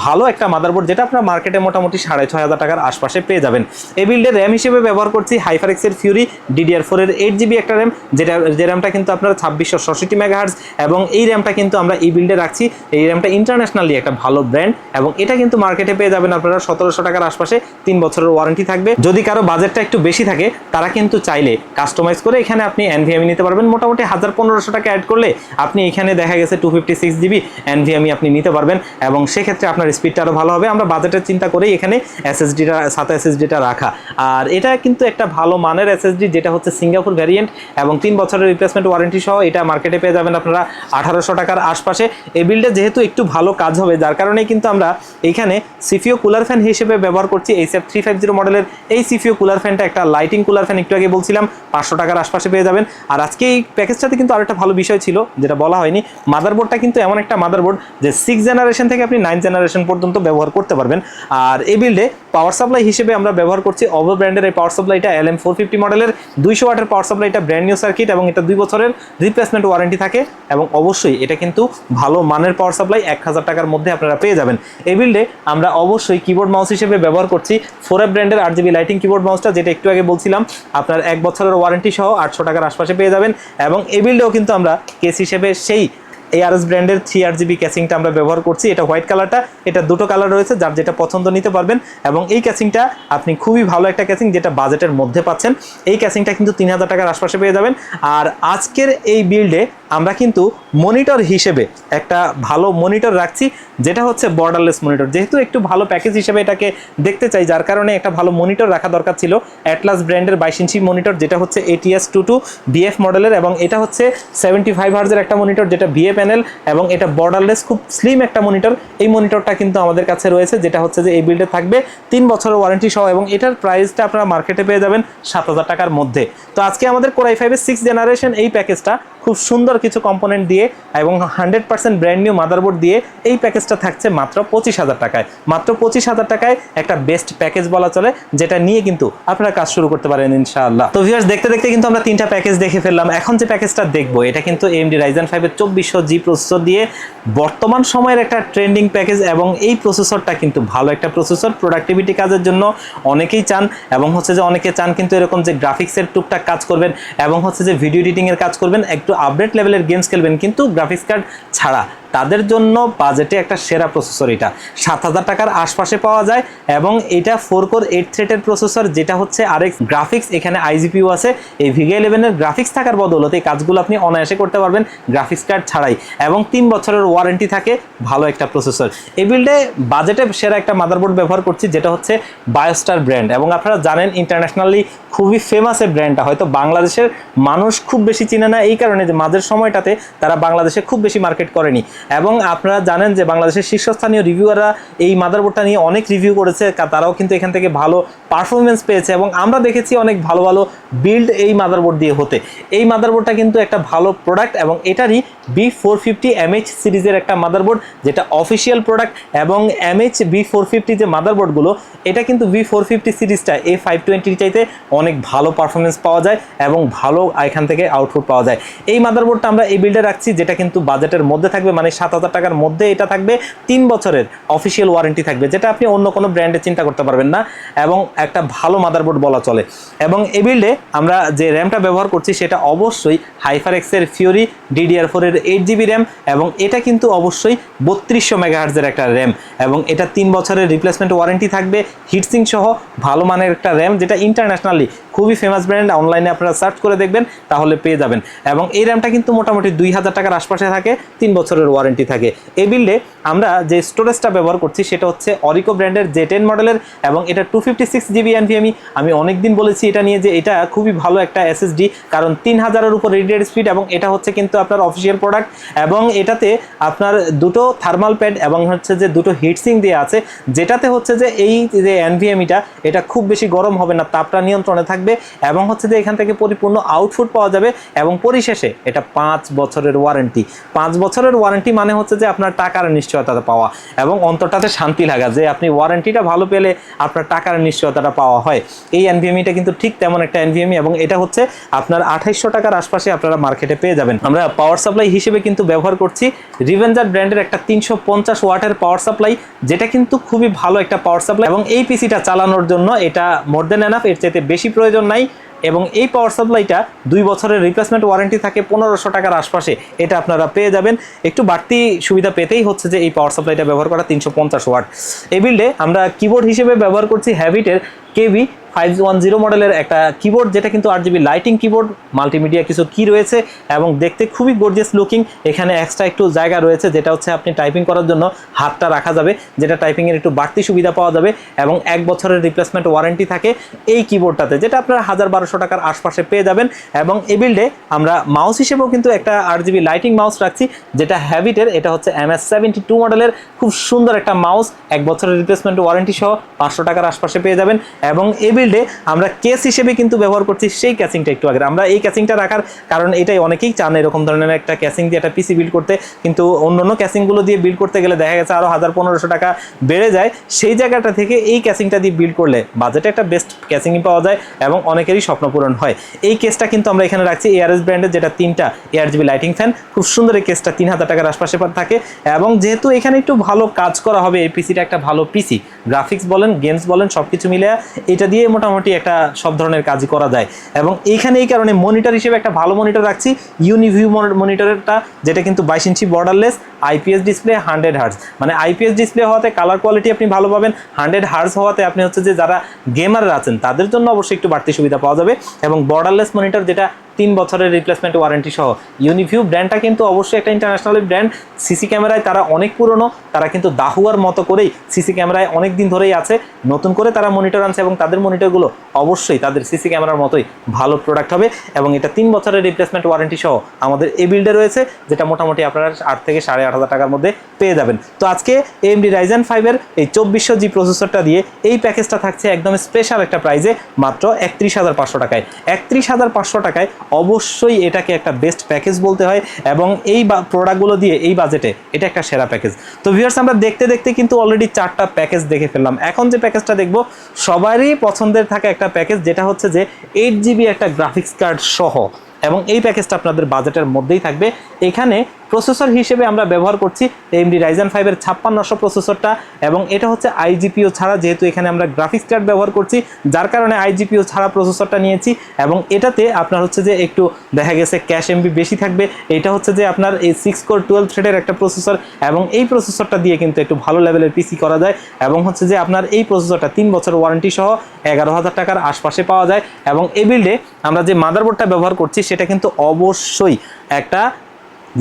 ভালো একটা মাদারবোর্ড যেটা আপনার মার্কেটে মোটামুটি সাড়ে ছয় হাজার টাকার আশপাশে পেয়ে যাবেন। এই বিল্ডের র্যাম হিসেবে ব্যবহার করছি হাইফারেক্সের ফিউরি ডিডিআর ফোরের এইট জিবি একটা র্যাম, যেটা, যে র্যামটা কিন্তু আপনার ছাব্বিশশো ষষ্ঠি মেগাহার্স এবং এই র্যামটা কিন্তু আমরা এই বিল্ডে রাখছি। এই র্যামটা ইন্টারন্যাশনালি একটা ভালো ব্র্যান্ড এবং এটা কিন্তু মার্কেটে পেয়ে যাবেন আপনারা সতেরোশো টাকার আশপাশে তিন বছরের ওয়ারেন্টি থাকবে। যদি কারও বাজেটটা একটু বেশি থাকে, তারা কিন্তু চাইলে কাস্টমাইজ করে এখানে আপনি এনভিএমি নিতে পারবেন। মোটামুটি হাজার পনেরোশো টাকা অ্যাড করলে আপনি এখানে দেখা গেছে two fifty six GB NVMe আপনি নিতে পারবেন এবং সেক্ষেত্রে আপনার স্পিডটা আরও ভালো হবে। আমরা বাজেটের চিন্তা করেই এখানে এসএসডিটা সাথে এসএসডিটা রাখা। আর এটা কিন্তু একটা ভালো মানের এসএসডি যেটা হচ্ছে সিঙ্গাপুর ভ্যারিয়েন্ট এবং তিন বছরের রিপ্লেসমেন্ট ওয়ারেন্টি সহ এটা মার্কেটে পেয়ে যাবেন আপনারা আঠারোশো টাকার আশপাশে। এই বিলটা যেহেতু একটু ভালো কাজ হবে, যার কারণেই কিন্তু আমরা এইখানে সিফিও কুলার ফ্যান হিসেবে ব্যবহার করছি এই সেফ থ্রি ফাইভ জিরো মডেলের এই সিফিও কুলার ফ্যানটা একটা লাইটিং কুলার ফ্যান একটু আগে বলছিলাম, পাঁচশো টাকার আশপাশে পেয়ে যাবেন। আর আজকে এই প্যাকেজটাতে কিন্তু আরেকটা ভালো বিষয় ছিল, যেটা বলা হয়নি মাদারবোর্ডটা কিন্তু এমন একটা মাদারবোর্ড যে সিক্স জেনারেশন থেকে আপনি নাইন জেনারেশন পর্যন্ত ব্যবহার করতে পারবেন। আর এই বিল্ডে পাওয়ার সাপ্লাই হিসেবে আমরা ব্যবহার করছি অবো ভলভো ব্র্যান্ডের এই পাওয়ার সাপ্লাইটা এল এম ফোর ফিফটি মডেলের দুইশো ওয়াটের পাওয়ার সাপ্লাইটা ব্র্যান্ড নিউ সার্কিট এবং এটা দুই বছরের রিপ্লেসমেন্ট ওয়ারেন্টি থাকে এবং অবশ্যই এটা কিন্তু ভালো মানের পাওয়ার সাপ্লাই এক হাজার টাকার মধ্যে আপনারা পেয়ে যাবেন। এই বিল্ডে আমরা অবশ্যই কিবোর্ড মাউস হিসেবে ব্যবহার করছি। ফোর ব্র্যান্ডের আর জিবি লাইটিং কিবোর্ড মাউসটা যেটা একটু আগে বলছিলাম, আপনার এক বছরের ওয়ারেন্টি সহ আটশো টাকার আশপাশে পেয়ে যাবেন এবং এই বিল্ডেও কিন্তু আমরা কেস হিসেবে সেই এআরএস ব্র্যান্ডের থ্রি আর জিবি ক্যাসিংটা আমরা ব্যবহার করছি। এটা হোয়াইট কালারটা এটা দুটো কালার রয়েছে, যার যেটা পছন্দ নিতে পারবেন। এবং এই ক্যাসিংটা আপনি খুবই ভালো একটা ক্যাসিং যেটা বাজেটের মধ্যে পাচ্ছেন। এই ক্যাসিংটা কিন্তু তিন হাজার টাকার আশপাশে পেয়ে যাবেন। আর আজকের এই বিল্ডে আমরা কিন্তু মনিটর হিসেবে একটা ভালো মনিটর রাখছি, যেটা হচ্ছে বর্ডারলেস মনিটর যেহেতু একটু ভালো প্যাকেজ হিসেবে এটাকে দেখতে চাই, যার কারণে একটা ভালো মনিটর রাখা দরকার ছিল। অ্যাটলাস ব্র্যান্ডের বাইশ ইঞ্চি মনিটর যেটা হচ্ছে এটিএস টু টু বিএফ মডেলের এবং এটা হচ্ছে সেভেন্টি ফাইভ হার্জের একটা মনিটর যেটা বিএ প্যানেল এবং এটা বর্ডারলেস খুব স্লিম একটা মনিটর এই মনিটরটা কিন্তু আমাদের কাছে রয়েছে, যেটা হচ্ছে যে এই বিল্ডে থাকবে তিন বছরের ওয়ারেন্টি সহ এবং এটার প্রাইসটা আপনারা মার্কেটে পেয়ে যাবেন সাত হাজার টাকার মধ্যে। তো আজকে আমাদের কোরাই ফাইভের সিক্স জেনারেশন এই প্যাকেজটা খুব সুন্দর কিছু কম্পোনেন্ট দিয়ে এবং hundred percent brand new motherboard দিয়ে এই প্যাকেজটা থাকছে মাত্র পঁচিশ হাজার টাকায়। মাত্র পঁচিশ হাজার টাকায় একটা বেস্ট প্যাকেজ বলা চলে, যেটা নিয়ে কিন্তু আপনারা কাজ শুরু করতে পারেন ইনশাআল্লাহ। তো ভিউয়ার্স দেখতে দেখতে কিন্তু আমরা তিনটা প্যাকেজ দেখে ফেললাম। এখন যে প্যাকেজটা দেখব, এটা কিন্তু এমডি রাইজেন ফাইভের চব্বিশশো জি প্রসেসর দিয়ে বর্তমান সময়ের একটা ট্রেন্ডিং প্যাকেজ এবং এই প্রসেসরটা কিন্তু ভালো একটা প্রসেসর। প্রোডাক্টিভিটি কাজের জন্য অনেকেই চান এবং হচ্ছে যে অনেকে চান কিন্তু এরকম যে গ্রাফিক্সের টুকটাক কাজ করবেন এবং হচ্ছে যে ভিডিও এডিটিংয়ের কাজ করবেন, একটু আপডেট লেভেলের গেমস খেলবেন, কিন্তু গ্রাফিক্স কার্ড ছাড়া। তাদের জন্য বাজেটে একটা সেরা প্রসেসর এটা। সাত হাজার টাকার আশপাশে পাওয়া যায় এবং এটা ফোর কোর এইট থ্রেটের প্রসেসর যেটা হচ্ছে আরেক গ্রাফিক্স এখানে আইজিপিউ আছে। এই ভিগা ইলেভেনের গ্রাফিক্স থাকার বদলতে এই কাজগুলো আপনি অনায়াসে করতে পারবেন গ্রাফিক্স কার্ড ছাড়াই এবং তিন বছরের ওয়ারেন্টি থাকে ভালো একটা প্রসেসর এই বিল্ডে বাজেটে সেরা একটা মাদারবোর্ড ব্যবহার করছি, যেটা হচ্ছে বায়োস্টার ব্র্যান্ড এবং আপনারা জানেন ইন্টারন্যাশনালি খুবই ফেমাস এই ব্র্যান্ডটা হয়তো বাংলাদেশের মানুষ খুব বেশি চিনে না এই কারণে যে মাঝের সময়টাতে তারা বাংলাদেশে খুব বেশি মার্কেট করেনি। এবং আপনারা জানেন যে বাংলাদেশের শীর্ষস্থানীয় রিভিউয়াররা এই মাদারবোর্ডটা নিয়ে অনেক রিভিউ করেছে তারাও কিন্তু এখান থেকে ভালো পারফরমেন্স পেয়েছে এবং আমরা দেখেছি অনেক ভালো ভালো বিল্ড এই মাদারবোর্ড দিয়ে হতে। এই মাদারবোর্ডটা কিন্তু একটা ভালো প্রোডাক্ট এবং এটারই বি ফোর ফিফটি এমএইচ সিরিজের একটা মাদারবোর্ড, যেটা অফিসিয়াল প্রোডাক্ট এবং এমএইচ বি ফোর ফিফটি যে মাদারবোর্ডগুলো, এটা কিন্তু বি ফোর ফিফটি সিরিজটা এ ফাইভ টোয়েন্টির চাইতে অনেক ভালো পারফরমেন্স পাওয়া যায় এবং ভালো এখান থেকে আউটপুট পাওয়া যায়। এই মাদারবোর্ডটা আমরা এই বিল্ডে রাখছি, যেটা কিন্তু বাজেটের মধ্যে থাকবে মানে সাত হাজার টাকার মধ্যে এটা থাকবে, তিন বছরের অফিসিয়াল ওয়ারেন্টি থাকবে, যেটা আপনি অন্য কোনো ব্র্যান্ডে চিন্তা করতে পারবেন না এবং একটা ভালো মাদারবোর্ড বলা চলে। এবং এই বিল্ডে আমরা যে র্যামটা ব্যবহার করছি, সেটা অবশ্যই হাইফার এক্সের ফিওরি ডিডিআর ফোরের এইট জিবি র্যাম এবং এটা কিন্তু অবশ্যই বত্রিশশো মেগাহার্জের একটা র্যাম এবং এটা তিন বছরের রিপ্লেসমেন্ট ওয়ারেন্টি থাকবে হিটসিং সহ ভালো মানের একটা র্যাম যেটা ইন্টারন্যাশনালি খুবই ফেমাস ব্র্যান্ড অনলাইনে আপনারা সার্চ করে দেখবেন, তাহলে পেয়ে যাবেন। এবং এই র্যামটা কিন্তু মোটামুটি দুই হাজার টাকার আশপাশে থাকে, তিন বছরের ওয়ারেন্টি থাকে। এই বিল্ডে আমরা যে স্টোরেজটা ব্যবহার করছি, সেটা হচ্ছে অরিকো ব্র্যান্ডের জে টেন মডেলের এবং এটা two fifty six GB NVMe আমি অনেক দিন বলেছি এটা নিয়ে যে এটা খুবই ভালো একটা এসএসডি কারণ তিন হাজারের উপর রেডিয়েট স্পিড এবং এটা হচ্ছে কিন্তু আপনার অফিসিয়াল প্রোডাক্ট এবং এটাতে আপনার দুটো থার্মাল প্যাড এবং হচ্ছে যে দুটো হিটসিং দিয়ে আছে, যেটাতে হচ্ছে যে এই যে এনভিএমিটা এটা খুব বেশি গরম হবে না, তাপটা নিয়ন্ত্রণে থাকবে এবং হচ্ছে যে এখান থেকে পরিপূর্ণ আউটপুট পাওয়া যাবে এবং পরিশেষে এটা পাঁচ বছরের ওয়ারেন্টি পাঁচ বছরের ওয়ারেন্টি মানে হচ্ছে যে আপনার টাকার নিশ্চয়তা পাওয়া এবং অন্তরটাতে শান্তি লাগা, যে আপনি ওয়ারেন্টিটা ভালো পেলে আপনার টাকার নিশ্চয়তাটা পাওয়া হয়। এই এনভিএমিটা কিন্তু ঠিক তেমন একটা এনভিএমি এবং এটা হচ্ছে আপনার আঠাইশশো টাকার আশপাশে আপনারা মার্কেটে পেয়ে যাবেন। আমরা পাওয়ার সাপ্লাই হিসেবে কিন্তু ব্যবহার করছি রিভেঞ্জার ব্র্যান্ডের একটা তিনশো পঞ্চাশ ওয়াটের পাওয়ার সাপ্লাই যেটা কিন্তু খুবই ভালো একটা পাওয়ার সাপ্লাই এবং এই পিসিটা চালানোর জন্য এটা মোর দেন এনাফ এর চাইতে বেশি প্রয়োজন নাই এবং এই পাওয়ার সাপ্লাইটা দুই বছরের রিপ্লেসমেন্ট ওয়ারেন্টি থাকে পনেরোশো টাকার আশপাশে, এটা আপনারা পেয়ে যাবেন। একটু বাড়তি সুবিধা পেতেই হচ্ছে যে এই পাওয়ার সাপ্লাইটা ব্যবহার করা তিনশো পঞ্চাশ ওয়াট এই বিল্ডে আমরা কিবোর্ড হিসেবে ব্যবহার করছি হ্যাভিটের কেভি ফাইভ ওয়ান জিরো মডেলের একটা কিবোর্ড যেটা কিন্তু আট জিবি লাইটিং কিবোর্ড মাল্টিমিডিয়া কিছু কি রয়েছে, এবং দেখতে খুবই গর্জিয়াস লুকিং এখানে এক্সট্রা একটু জায়গা রয়েছে, যেটা হচ্ছে আপনি টাইপিং করার জন্য হাতটা রাখা যাবে, যেটা টাইপিংয়ের একটু বাড়তি সুবিধা পাওয়া যাবে, এবং এক বছরের রিপ্লেসমেন্ট ওয়ারেন্টি থাকে এই কিবোর্ডটাতে যেটা আপনারা হাজার বারোশো টাকার আশপাশে পেয়ে যাবেন, এবং এই বিল্ডে আমরা মাউস হিসেবেও কিন্তু একটা আট জিবি লাইটিং মাউস রাখছি, যেটা হ্যাবিটের এটা হচ্ছে এম এস সেভেন্টি টু মডেলের খুব সুন্দর একটা মাউস এক বছরের রিপ্লেসমেন্ট ওয়ারেন্টি সহ পাঁচশো টাকার আশপাশে পেয়ে যাবেন এবং এই বিল্ডে আমরা কেস হিসেবে কিন্তু ব্যবহার করছি সেই ক্যাসিংটা একটু আগে। আমরা এই ক্যাসিংটা রাখার কারণ এটাই অনেকেই চান এরকম ধরনের একটা ক্যাসিং দিয়ে একটা পিসি বিল্ড করতে। কিন্তু অন্য অন্য ক্যাসিংগুলো দিয়ে বিল্ড করতে গেলে দেখা গেছে আরও হাজার পনেরোশো টাকা বেড়ে যায়। সেই জায়গাটা থেকে এই ক্যাসিংটা দিয়ে বিল্ড করলে বাজেটে একটা বেস্ট ক্যাসিংই পাওয়া যায় এবং অনেকেরই স্বপ্ন পূরণ হয়। এই কেসটা কিন্তু আমরা এখানে রাখছি এআরএস ব্র্যান্ডের যেটা তিনটা এয়ার জিবি লাইটিং ফ্যান খুব সুন্দর এই কেসটা তিন হাজার টাকার আশপাশে থাকে এবং যেহেতু এখানে একটু ভালো কাজ করা হবে এই পিসিটা একটা ভালো পিসি গ্রাফিক্স বলেন গেমস বলেন সব কিছু মিলে এটা দিয়ে মোটামুটি একটা সব ধরনের কাজই করা যায়। এবং এইখানে এই কারণে মনিটর হিসেবে একটা ভালো মনিটর রাখছি। ইউনিভিউ মনিটরটা যেটা কিন্তু বাইশ ইঞ্চি borderless IPS display hundred hertz মানে আইপিএস ডিসপ্লে হওয়াতে কালার কোয়ালিটি আপনি ভালো পাবেন হান্ড্রেড হার্স হওয়াতে আপনি হচ্ছে যে যারা গেমাররা আছেন, তাদের জন্য অবশ্যই একটু বাড়তি সুবিধা পাওয়া যাবে। এবং বর্ডারলেস মনিটর যেটা তিন বছরের রিপ্লেসমেন্ট ওয়ারেন্টি সহ। ইউনিভিউ ব্র্যান্ডটা কিন্তু অবশ্যই একটা ইন্টারন্যাশনাল ব্র্যান্ড সিসি ক্যামেরায় তারা অনেক পুরনো, তারা কিন্তু দাহুয়ার মতো করেই সিসি ক্যামেরায় অনেক দিন ধরেই আছে। নতুন করে তারা মনিটর আনছে এবং তাদের মনিটরগুলো অবশ্যই তাদের সিসি ক্যামেরার মতোই ভালো প্রোডাক্ট হবে এবং এটা তিন বছরের রিপ্লেসমেন্ট ওয়ারেন্টি সহ আমাদের এই বিল্ডে রয়েছে, যেটা মোটামুটি আপনারা আট থেকে সাড়ে আট হাজার টাকার মধ্যে পেয়ে যাবেন। তো আজকে এমডি রাইজেন ফাইভের এই চব্বিশশো জি প্রসেসরটা দিয়ে এই প্যাকেজটা থাকছে একদম স্পেশাল একটা প্রাইজে মাত্র একত্রিশ হাজার পাঁচশো টাকায়। একত্রিশ হাজার পাঁচশো টাকায় অবশ্যই এটাকে একটা বেস্ট প্যাকেজ বলতে হয় এবং এই প্রোডাক্টগুলো দিয়ে এই বাজেটে এটা একটা সেরা প্যাকেজ তো ভিউয়ার্স আমরা দেখতে দেখতে কিন্তু অলরেডি চারটা প্যাকেজ দেখে ফেললাম। এখন যে প্যাকেজটা দেখব, সবারই পছন্দের থাকা একটা প্যাকেজ যেটা হচ্ছে যে এইট জিবি একটা গ্রাফিক্স কার্ড সহ। এবং এই প্যাকেজটা আপনাদের বাজেটের মধ্যেই থাকবে। এখানে প্রসেসর হিসেবে আমরা ব্যবহার করছি এমডি রাইজেন ফাইভের ছাপ্পান্নশো প্রসেসরটা এবং এটা হচ্ছে আইজিপিও ছাড়া যেহেতু এখানে আমরা গ্রাফিক্স কার্ড ব্যবহার করছি, যার কারণে আইজিপিও ছাড়া প্রসেসরটা নিয়েছি এবং এটাতে আপনার হচ্ছে যে একটু দেখা গেছে ক্যাশ এমবি বেশি থাকবে। এটা হচ্ছে যে আপনার এই সিক্স কোর টুয়েলভ থ্রেডের একটা প্রসেসর এবং এই প্রসেসরটা দিয়ে কিন্তু একটু ভালো লেভেলের পিসি করা যায় এবং হচ্ছে যে আপনার এই প্রসেসরটা তিন বছর ওয়ারেন্টি সহ এগারো হাজার টাকার আশপাশে পাওয়া যায় এবং এই বিল্ডে আমরা যে মাদারবোর্ডটা ব্যবহার করছি সেটা কিন্তু অবশ্যই একটা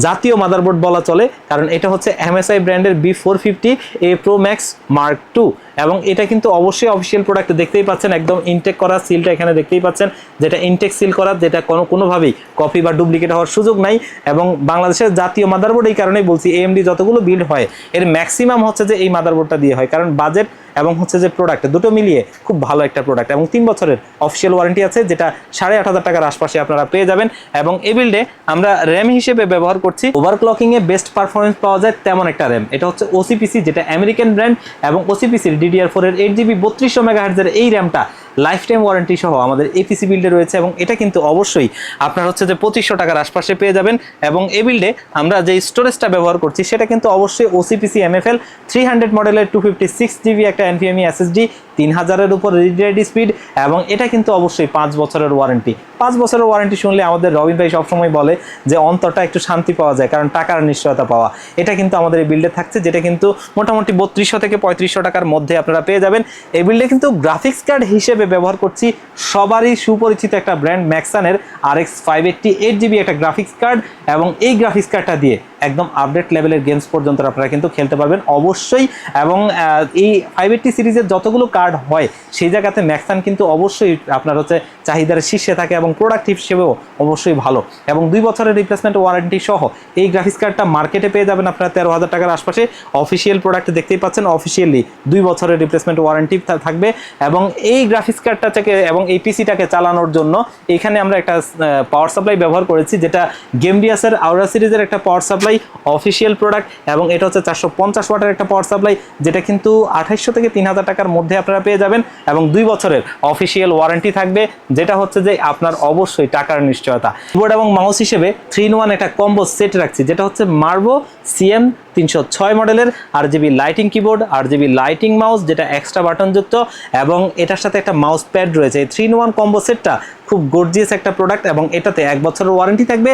জাতীয় মাদারবোর্ড বলা চলে, কারণ এটা হচ্ছে এমএসআই ব্র্যান্ডের B four fifty A pro max mark two এবং এটা কিন্তু অবশ্যই অফিসিয়াল প্রোডাক্ট দেখতেই পাচ্ছেন একদম ইনটেক করা সিলটা এখানে দেখতেই পাচ্ছেন, যেটা ইনটেক সিল করা, যেটা কোনো কোনোভাবেই কপি বা ডুপ্লিকেট হওয়ার সুযোগ নাই এবং বাংলাদেশের জাতীয় মাদারবোর্ড এই কারণেই বলছি এএমডি যতগুলো বিল্ড হয়, এর ম্যাক্সিমাম হচ্ছে যে এই মাদারবোর্ডটা দিয়ে হয়। কারণ বাজেট এবং হচ্ছে যে প্রোডাক্ট দুটো মিলিয়ে খুব ভালো একটা প্রোডাক্ট এবং তিন বছরের অফিসিয়াল ওয়ারেন্টি আছে, যেটা সাড়ে আট হাজার টাকার আশপাশে আপনারা পেয়ে যাবেন এবং এই বিল্ডে আমরা র্যাম হিসেবে ব্যবহার করছি। ওভারক্লকিং এ বেস্ট পারফরমেন্স পাওয়া যায় তেমন একটা র্যাম এটা হচ্ছে ওসিপিসি যেটা আমেরিকান ব্র্যান্ড এবং ওসিপিসির ডিডিআর ফোর এর এইট জিবি বত্রিশশো মেগাহার্জের এই র্যামটা লাইফ টাইম ওয়ারেন্টি সহ আমাদের এপিসি বিল্ডে রয়েছে এবং এটা কিন্তু অবশ্যই আপনার হচ্ছে যে পঁচিশশো টাকার আশপাশে পেয়ে যাবেন এবং এই বিল্ডে আমরা যে স্টোরেজটা ব্যবহার করছি সেটা কিন্তু অবশ্যই ওসিপিসি এমএফএল থ্রি হান্ড্রেড মডেলের টু ফিফটি সিক্স জিবি একটা এনভিএমই এসএসডি তিন হাজারের উপর রিড স্পিড এবং এটা কিন্তু অবশ্যই পাঁচ বছরের ওয়ারেন্টি পাঁচ বছরের ওয়ারেন্টি শুনলে আমাদের রবিন ভাই সবসময় বলে যে অন্তরটা একটু শান্তি পাওয়া যায়, কারণ টাকার নিশ্চয়তা পাওয়া। এটা কিন্তু আমাদের এই বিল্ডে থাকছে, যেটা কিন্তু মোটামুটি বত্রিশশো থেকে পঁয়ত্রিশশো টাকার মধ্যে আপনারা পেয়ে যাবেন। এই বিল্ডে কিন্তু গ্রাফিক্স কার্ড হিসেবে ব্যবহার করছি। সবারই সুপরিচিত একটা brand ম্যাক্সানের R X five eighty eight GB একটা গ্রাফিক্স কার্ড এবং এই গ্রাফিক্স কার্ডটা দিয়ে একদম আপডেট লেভেলের গেমস পর্যন্ত আপনারা কিন্তু খেলতে পারবেন অবশ্যই। এবং এই ফাইভ এইটটি সিরিজের যতগুলো কার্ড হয়, সেই জায়গাতে ম্যাক্সান কিন্তু অবশ্যই আপনার হচ্ছে চাহিদার শীর্ষে থাকে এবং প্রোডাক্ট হিসেবেও অবশ্যই ভালো। এবং দুই বছরের রিপ্লেসমেন্ট ওয়ারেন্টি সহ এই গ্রাফিক্স কার্ডটা মার্কেটে পেয়ে যাবেন আপনারা তেরো হাজার টাকার আশপাশে। অফিসিয়াল প্রোডাক্ট দেখতেই পাচ্ছেন অফিসিয়ালি দুই বছরের রিপ্লেসমেন্ট ওয়ারেন্টি থাকবে। এবং এই গ্রাফিক্স কার্ডটা থেকে এবং এই পিসিটাকে চালানোর জন্য এখানে আমরা একটা পাওয়ার সাপ্লাই ব্যবহার করেছি, যেটা গেমবিয়াসের আউরা সিরিজের একটা পাওয়ার সাপ্লাই অফিসিয়াল প্রোডাক্ট এবং এটা হচ্ছে চারশো পঞ্চাশ ওয়াটের একটা পাওয়ার সাপ্লাই যেটা কিন্তু আঠাইশশো থেকে তিন হাজার টাকার মধ্যে আপনারা পেয়ে যাবেন এবং দুই বছরের অফিসিয়াল ওয়ারেন্টি থাকবে, যেটা হচ্ছে যে আপনার অবশ্যই টাকার নিশ্চয়তা। কিবোর্ড এবং মাউস হিসেবে থ্রি ইন ওয়ান একটা কম্বো সেট রাখছি, যেটা হচ্ছে মার্বো সিএম তিনশো ছয় মডেলের R GB lighting keyboard R GB lighting mouse যেটা এক্সট্রা বাটনযুক্ত এবং এটার সাথে একটা মাউস প্যাড রয়েছে। এই থ্রি ইন ওয়ান কম্বো সেটটা খুব গর্জিয়াস একটা প্রোডাক্ট এবং এটাতে এক বছরের ওয়ারেন্টি থাকবে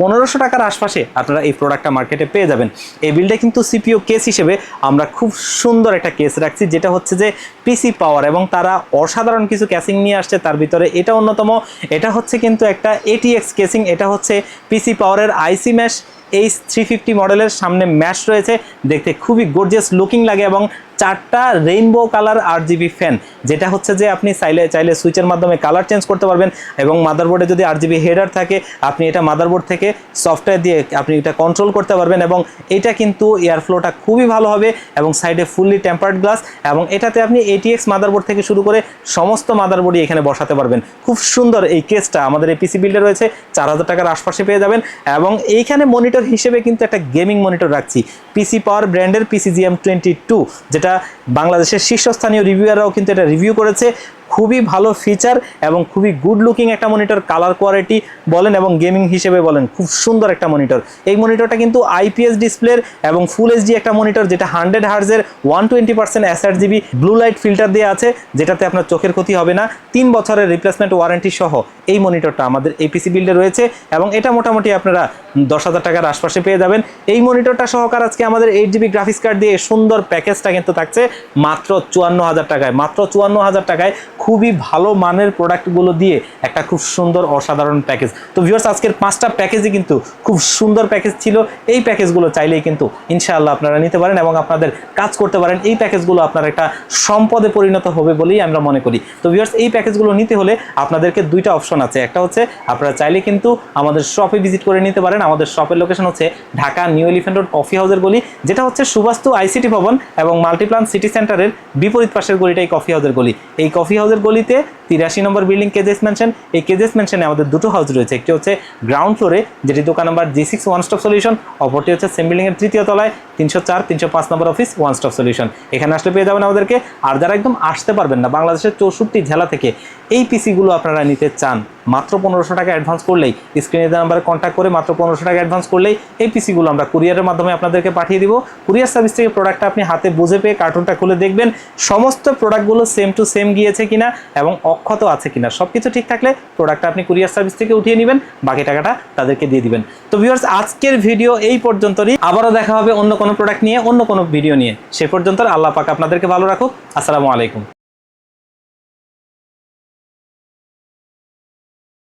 পনেরোশো টাকার আশপাশে আপনারা এই প্রোডাক্টটা মার্কেটে পেয়ে যাবেন। এই বিলটা কিন্তু সিপিও কেস হিসেবে আমরা খুব সুন্দর একটা কেস রাখছি, যেটা হচ্ছে যে পিসি পাওয়ার এবং তারা অসাধারণ কিছু ক্যাসিং নিয়ে আসছে, তার ভিতরে এটা অন্যতম। এটা হচ্ছে কিন্তু একটা এটিএক্স কেসিং এটা হচ্ছে পিসি পাওয়ারের IC mesh H three fifty মডেলের সামনে ম্যাশ রয়েছে। দেখতে খুবই গর্জিয়াস লুকিং লাগে এবং চারটা rainbow colour R GB fan যেটা হচ্ছে যে আপনি চাইলে চাইলে সুইচের মাধ্যমে কালার চেঞ্জ করতে পারবেন এবং মাদারবোর্ডে যদি আর জিবি হেডার থাকে, আপনি এটা মাদারবোর্ড থেকে সফটওয়্যার দিয়ে আপনি এটা কন্ট্রোল করতে পারবেন এবং এটা কিন্তু এয়ার ফ্লোটা খুবই ভালো হবে এবং সাইডে ফুললি টেম্পার্ড গ্লাস এবং এটাতে আপনি এটিএক্স মাদারবোর্ড থেকে শুরু করে সমস্ত মাদারবোর্ডই এখানে বসাতে পারবেন। খুব সুন্দর এই কেসটা আমাদের এই পিসি বিল্ডে রয়েছে, চার হাজার টাকার আশপাশে পেয়ে যাবেন এবং এইখানে মনিটর হিসেবে কিন্তু একটা গেমিং মনিটর রাখছি পিসি পাওয়ার ব্র্যান্ডের পিসি পিসিজিএম টোয়েন্টি টু যেটা বাংলাদেশের শীর্ষস্থানীয় রিভিউয়াররাও কিন্তু এটা রিভিউ করেছে। খুবই ভালো ফিচার এবং খুবই গুড লুকিং একটা মনিটর কালার কোয়ালিটি বলেন এবং গেমিং হিসেবে বলেন, খুব সুন্দর একটা মনিটর এই মনিটরটা কিন্তু আইপিএস ডিসপ্লের এবং ফুল এইচডি একটা মনিটর যেটা hundred হার্জের one twenty percent SR GB blue light filter দিয়ে আছে, যেটাতে আপনার চোখের ক্ষতি হবে না, তিন বছরের রিপ্লেসমেন্ট ওয়ারেন্টি সহ এই মনিটরটা আমাদের এপিসি বিল্ডে রয়েছে এবং এটা মোটামুটি আপনারা দশ হাজার টাকার আশপাশে পেয়ে যাবেন। এই মনিটরটা সহকার আজকে আমাদের এইট জিবি গ্রাফিক্স কার্ড দিয়ে সুন্দর প্যাকেজটা কিন্তু থাকছে, মাত্র চুয়ান্ন হাজার টাকায়, মাত্র চুয়ান্ন হাজার টাকায়। খুবই ভালো মানের প্রোডাক্টগুলো দিয়ে একটা খুব সুন্দর অসাধারণ প্যাকেজ তো ভিউয়ার্স আজকের পাঁচটা প্যাকেজই কিন্তু খুব সুন্দর প্যাকেজ ছিল। এই প্যাকেজগুলো চাইলেই কিন্তু ইনশাআল্লাহ আপনারা নিতে পারেন এবং আপনাদের কাজ করতে পারেন। এই প্যাকেজগুলো আপনার একটা সম্পদে পরিণত হবে বলেই আমরা মনে করি। তো ভিউয়ার্স এই প্যাকেজগুলো নিতে হলে আপনাদেরকে দুইটা অপশন আছে। একটা হচ্ছে, আপনারা চাইলে কিন্তু আমাদের শপে ভিজিট করে নিতে পারেন। আমাদের শপের লোকেশন হচ্ছে Dhaka New Elephant Road coffee হাউসের গলি, যেটা হচ্ছে সুবাস্তু আইসিটি ভবন এবং মাল্টিপ্লান সিটি সেন্টারের বিপরীত পাশের গলিটা এই কফি হাউসের গলি। এই কফি হাউসের গলিতে তিরাশি নম্বর বিল্ডিং কেজেস মেনশন এই কেজেস মেনশনে আমাদের দুটো হাউস রয়েছে। একটি হচ্ছে গ্রাউন্ড ফ্লোরে যেটি দোকান number G six one stop solution অপরটি হচ্ছে সেম বিল্ডিংয়ের তৃতীয় তলায়, তিনশো চার, তিনশো পাঁচ নম্বর অফিস ওয়ান স্টপ সলিউশন এখানে আসলে পেয়ে যাবেন আমাদেরকে, আর যারা একদম আসতে পারবেন না, বাংলাদেশের চৌষট্টি জেলা থেকে, এই পিসিগুলো আপনারা নিতে চান, মাত্র পনেরোশো টাকা অ্যাডভান্স করলেই স্ক্রিনে নাম্বারে কন্ট্যাক্ট করে মাত্র পনেরোশো টাকা অ্যাডভান্স করলেই, এই পিসিগুলো আমরা কুরিয়ারের মাধ্যমে আপনাদেরকে পাঠিয়ে দিব। কুরিয়ার সার্ভিস থেকে প্রোডাক্টটা আপনি হাতে বুঝে পেয়ে কার্টুনটা খুলে দেখবেন। সমস্ত প্রোডাক্টগুলো সেম টু সেম গিয়েছে কিনা এবং অক্ষত আছে কিনা সব কিছু ঠিক থাকলে প্রোডাক্টটা আপনি কুরিয়ার সার্ভিস থেকে উঠিয়ে নেবেন, বাকি টাকাটা তাদেরকে দিয়ে দিবেন। তো ভিউয়ার্স আজকের ভিডিও এই পর্যন্তই আবারও দেখা হবে অন্য কোনো প্রোডাক্ট নিয়ে, অন্য কোনো ভিডিও নিয়ে। সে পর্যন্ত আল্লাহ পাক আপনাদেরকে ভালো রাখুক। আসসালামু আলাইকুম।